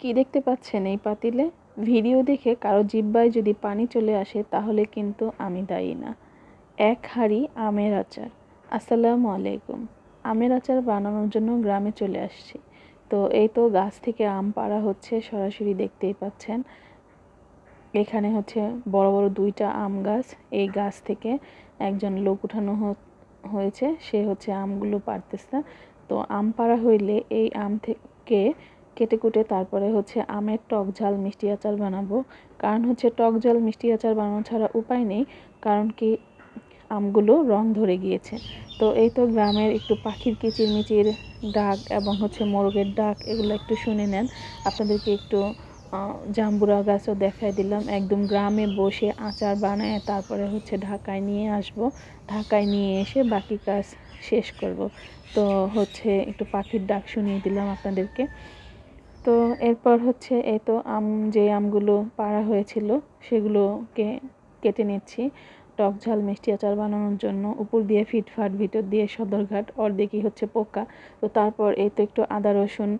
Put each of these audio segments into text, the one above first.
কি দেখতে পাচ্ছেন এই পাতিলে? ভিডিও দেখে কারও জিব্বায় যদি পানি চলে আসে, তাহলে কিন্তু আমি দায়ী না। এক হাঁড়ি আমের আচার। আসসালামু আলাইকুম। আমের আচার বানানোর জন্য গ্রামে চলে আসছি। তো এই তো গাছ থেকে আম পাড়া হচ্ছে, সরাসরি দেখতেই পাচ্ছেন। এখানে হচ্ছে বড় বড় দুইটা আম গাছ। এই গাছ থেকে একজন লোক উঠানো হয়েছে। সে হচ্ছে আমগুলো পারতেছে তো আম পাড়া হইলে এই আম থেকে কেটে কুটে তারপরে হচ্ছে আমের টক ঝাল, মিষ্টি আচার বানাবো। কারণ হচ্ছে টক ঝাল, মিষ্টি আচার বানানো ছাড়া উপায় নেই, কারণ কি আমগুলো রং ধরে গিয়েছে। তো এই তো গ্রামের একটু পাখির কিচিরমিচির ডাক এবং হচ্ছে মোরগের ডাক, এগুলো একটু শুনে নেন। আপনাদেরকে একটু জাম্বুরা গাছও দেখাই দিলাম। একদম গ্রামে বসে আচার বানায় তারপরে হচ্ছে ঢাকায় নিয়ে আসব। ঢাকায় নিয়ে এসে বাকি কাজ শেষ করব। তো হচ্ছে একটু পাখির ডাক শুনিয়ে দিলাম আপনাদেরকে। তো এরপর হচ্ছে এই তো আম, যে আমগুলো পাড়া হয়েছিল, সেগুলোকে কেটে নিচ্ছি। টক ঝাল, মিষ্টি আচার বানানোর জন্য উপর দিয়ে ফিটফাট, ভিতর দিয়ে সদরঘাট, অর্ধেকই হচ্ছে পোকা। তো তারপর এই তো একটু আদা, রসুন,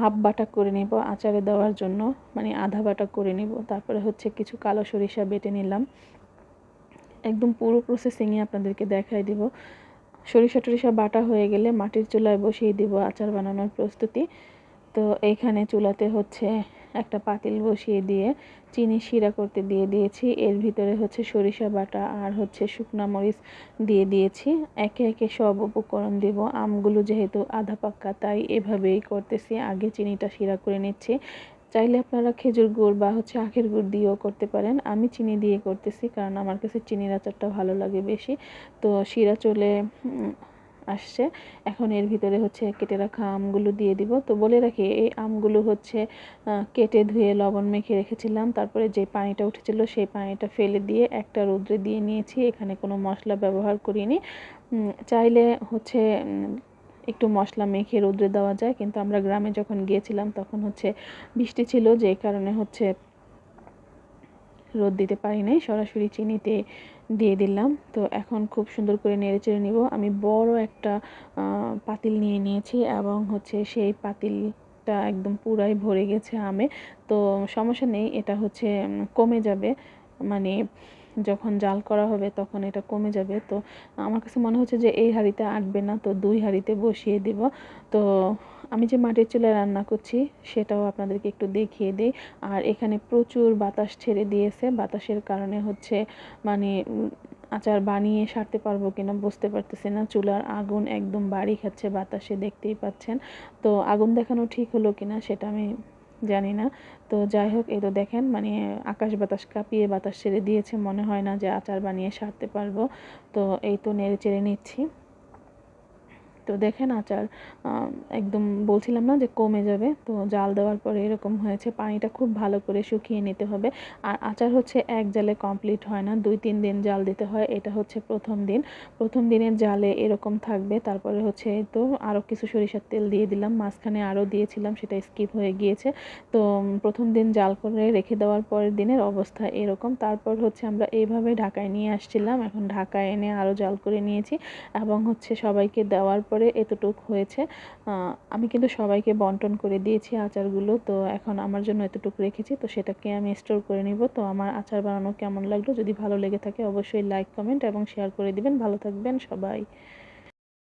হাফ বাটা করে নিব আচারে দেওয়ার জন্য মানে আধা বাটা করে নিব। তারপরে হচ্ছে কিছু কালো সরিষা বেটে নিলাম। একদম পুরো প্রসেসিংয়ে আপনাদেরকে দেখাই দিব। সরিষা টরিষা বাটা হয়ে গেলে মাটির চুলায় বসিয়ে দিব আচার বানানোর প্রস্তুতি। তো এইখানে চুলাতে হচ্ছে একটা পাতিল বসিয়ে দিয়ে চিনি শিরা করতে দিয়ে দিয়েছি। এর ভিতরে হচ্ছে সরিষা বাটা আর হচ্ছে শুকনা মরিচ দিয়ে দিয়েছি। একে একে সব উপকরণ দেব। আমগুলো যেহেতু আধা পাক্কা, তাই এভাবেই করতেছি। আগে চিনিটা শিরা করে নিচ্ছি। চাইলে আপনারা খেজুর গুড় বা হচ্ছে আখের গুড় দিয়েও করতে পারেন। আমি চিনি দিয়ে করতেছি, কারণ আমার কাছে চিনির আচারটা ভালো লাগে বেশি। তো শিরা চলে আসছে। এখন এর ভিতরে হচ্ছে কেটে রাখা আমগুলো দিয়ে দিব। তো বলে রাখি, এই আমগুলো হচ্ছে কেটে ধুয়ে লবণ মেখে রেখেছিলাম। তারপরে যে পানিটা উঠেছিল সেই পানিটা ফেলে দিয়ে একটা রোদ্রে দিয়ে নিয়েছি। এখানে কোনো মশলা ব্যবহার করিনি। চাইলে হচ্ছে একটু মশলা মেখে রোদ্রে দেওয়া যায়। কিন্তু আমরা গ্রামে যখন গিয়েছিলাম তখন হচ্ছে বৃষ্টি ছিল। যে কারণে হচ্ছে রোদ দিতে পারি নাই সরাসরি চিনিতে দিয়ে দিলাম। তো এখন খুব সুন্দর করে নেড়ে চেড়ে নিব। আমি বড় একটা পাতিল নিয়ে নিয়েছি এবং হচ্ছে সেই পাতিলটা একদম পুরাই ভরে গেছে আমে। তো সমস্যা নেই, এটা হচ্ছে কমে যাবে। মানে যখন জাল করা হবে তখন এটা কমে যাবে। তো আমার কাছে মনে হচ্ছে যে এই হাঁড়িতে আটবে না, তো দুই হাঁড়িতে বসিয়ে দিব। তো আমি যে মাটির চুলায় রান্না করছি, সেটাও আপনাদেরকে একটু দেখিয়ে দিই। আর এখানে প্রচুর বাতাস ছেড়ে দিয়েছে। বাতাসের কারণে হচ্ছে মানে আচার বানিয়ে সারতে পারব কিনা বুঝতে পারতেছি না। চুলার আগুন একদম বাড়ি খাচ্ছে, বাতাসে দেখতেই পাচ্ছেন। তো আগুন দেখানো ঠিক হলো কিনা সেটা আমি জানি না। তো যাই হোক, এই তো দেখেন মানে আকাশ বাতাস কাঁপিয়ে বাতাস ছেড়ে দিয়েছে। মনে হয় না যে আচার বানিয়ে সারতে পারব। তো এই তো নেড়ে চেড়ে নিচ্ছি। তো দেখেন আচার একদম বলছিলাম না যে কমে যাবে, তো জাল দেওয়ার পরে এরকম হয়েছে, পানিটা খুব ভালো করে শুকিয়ে নিতে হবে। আর আচার হচ্ছে এক জালে কমপ্লিট হয় না, দুই তিন দিন জাল দিতে হয়, এটা হচ্ছে প্রথম দিন। প্রথম দিনের জালে এরকম থাকবে, তারপরে হচ্ছে তো আরও কিছু সরিষার তেল দিয়ে দিলাম, মাঝখানে আরও দিয়েছিলাম, সেটা স্কিপ হয়ে গিয়েছে। তো প্রথম দিন জাল করে রেখে দেওয়ার পরের দিনের অবস্থা এরকম। তারপর হচ্ছে আমরা এইভাবে ঢাকায় নিয়ে আসছিলাম, এখন ঢাকায় এনে আরও জাল করে নিয়েছি। এবং হচ্ছে সবাইকে দেওয়ার পরে এতটুক হয়েছে। আমি কিন্তু সবাইকে বন্টন করে দিয়েছি আচারগুলো, তো এখন আমার জন্য এতটুক রেখেছি, তো সেটাকে আমি স্টোর করে নিব। তো আমার আচার বানানো কেমন লাগল? যদি ভালো লেগে থাকে অবশ্যই লাইক কমেন্ট এবং শেয়ার করে দিবেন। ভালো থাকবেন সবাই।